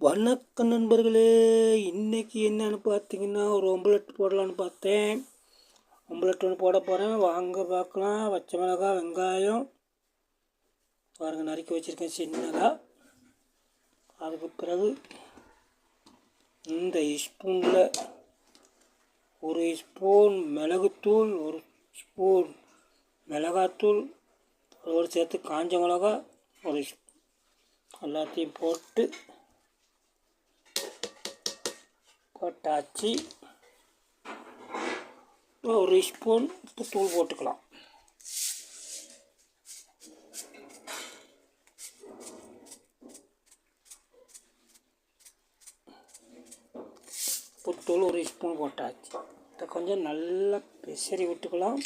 வணக்கம் நண்பர்களே இன்னைக்கு என்னன்னு பார்த்தீங்கன்னா ஒரு ஒம்பலெட் போடலான்னு பார்த்தேன். ஒம்பலெட் ஒன்று போட போகிறேன் வாங்க பார்க்கலாம். பச்சை மிளகாய் வெங்காயம். பாருங்க நறுக்கி வச்சுருக்கேன் சின்னதாக அதுக்கு பிறகு இந்த ஸ்பூனில் ஒரு ஸ்பூன் மிளகுத்தூள் ஒரு ஸ்பூன் மிளகாத்தூள் அதோடு சேர்த்து காஞ்ச மிளகா ஒரு ஸ்பூன் எல்லாத்தையும் போட்டு போட்டாச்சு. ஒரு ஸ்பூன் தூள் போட்டுக்கலாம். உப்புத்தூள் ஒரு ஸ்பூன் போட்டாச்சு. இதை கொஞ்சம் நல்லா பிசறி விட்டுக்கலாம்.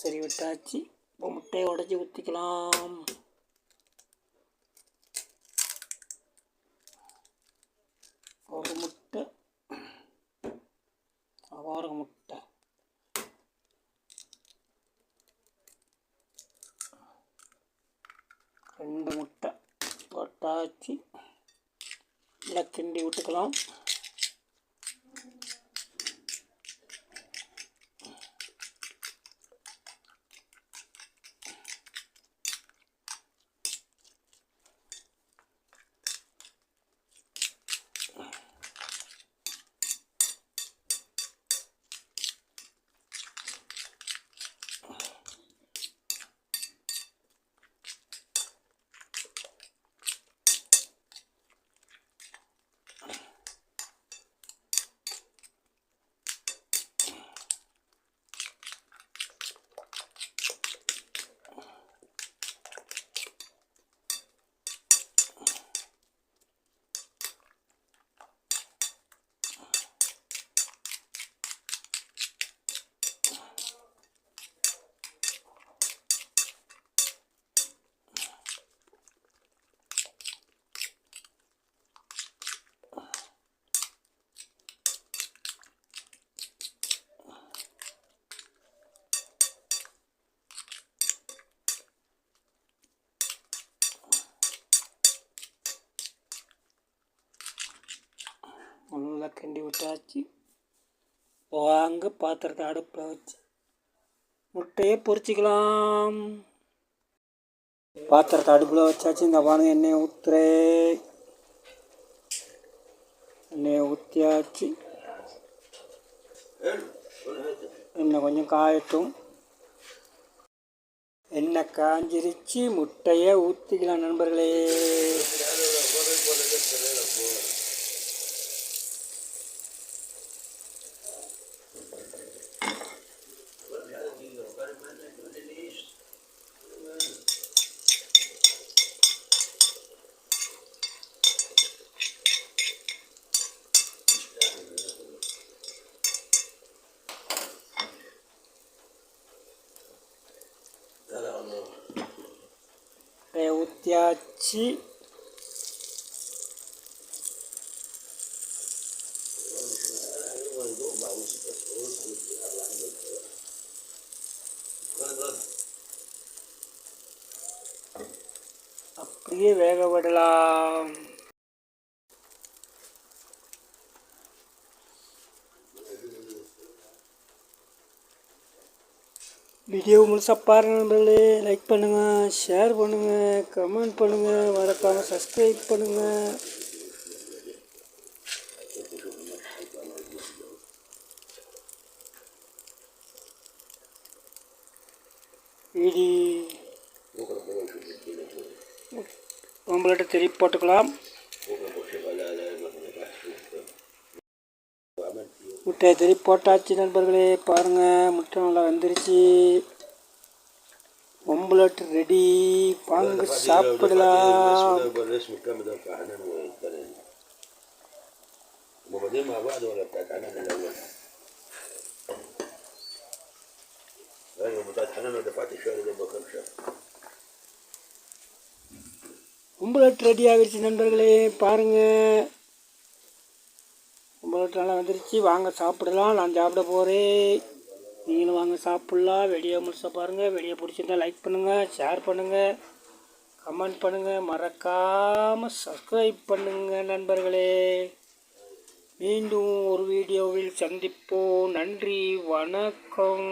சரி விட்டாச்சு. இப்போ முட்டையை உடச்சி ஊற்றிக்கலாம் ஒரு முட்டை. அவாறு முட்டை. ரெண்டு முட்டை. போட்டாச்சு. நல்லா கிண்டி விட்டுக்கலாம். நல்லா கிண்டி விட்டாச்சு வாங்க பாத்திரத்தை அடுப்பில் வச்சு முட்டையை பொறிச்சிக்கலாம் பாத்திரத்தை அடுப்பில் வச்சாச்சு இந்த பானை எண்ணெயை ஊற்றுறேன் எண்ணெயை ஊற்றியாச்சு எண்ணெய் கொஞ்சம் காயட்டும் எண்ணெய் காஞ்சிருச்சு முட்டையை ஊற்றிக்கலாம் நண்பர்களே முட்டையை அப்படியே வேக விடலாம். வீடியோ முழுசாக பாருங்கள் நண்பர்களே லைக் பண்ணுங்கள் ஷேர் பண்ணுங்கள் கமெண்ட் பண்ணுங்கள் மறக்காமல் சப்ஸ்கிரைப் பண்ணுங்கள் வீடி ஆம்பளை திருப்பி போட்டுக்கலாம். முட்டை திருப்பி போட்டாச்சு நண்பர்களே. பாருங்கள் முட்டை நல்லா வந்துருச்சு. Omelette ready. வாங்க சாப்பிடலாம். ஒம்பலட்டு ரெடி ஆகிடுச்சு நண்பர்களே. பாருங்கள் ஒம்பலட் நல்லா வந்துருச்சு. வாங்க சாப்பிடலாம். நான் சாப்பிட போகிறேன் நீங்களும் வாங்க சாப்பிட்லாம். வெளியே முழுசாக பாருங்கள் வெளியே பிடிச்சிருந்தா லைக் பண்ணுங்கள் ஷேர் பண்ணுங்கள் கமெண்ட் பண்ணுங்கள் மறக்காமல் சப்ஸ்கிரைப் பண்ணுங்கள் நண்பர்களே. மீண்டும் ஒரு வீடியோவில் சந்திப்போம். நன்றி வணக்கம்.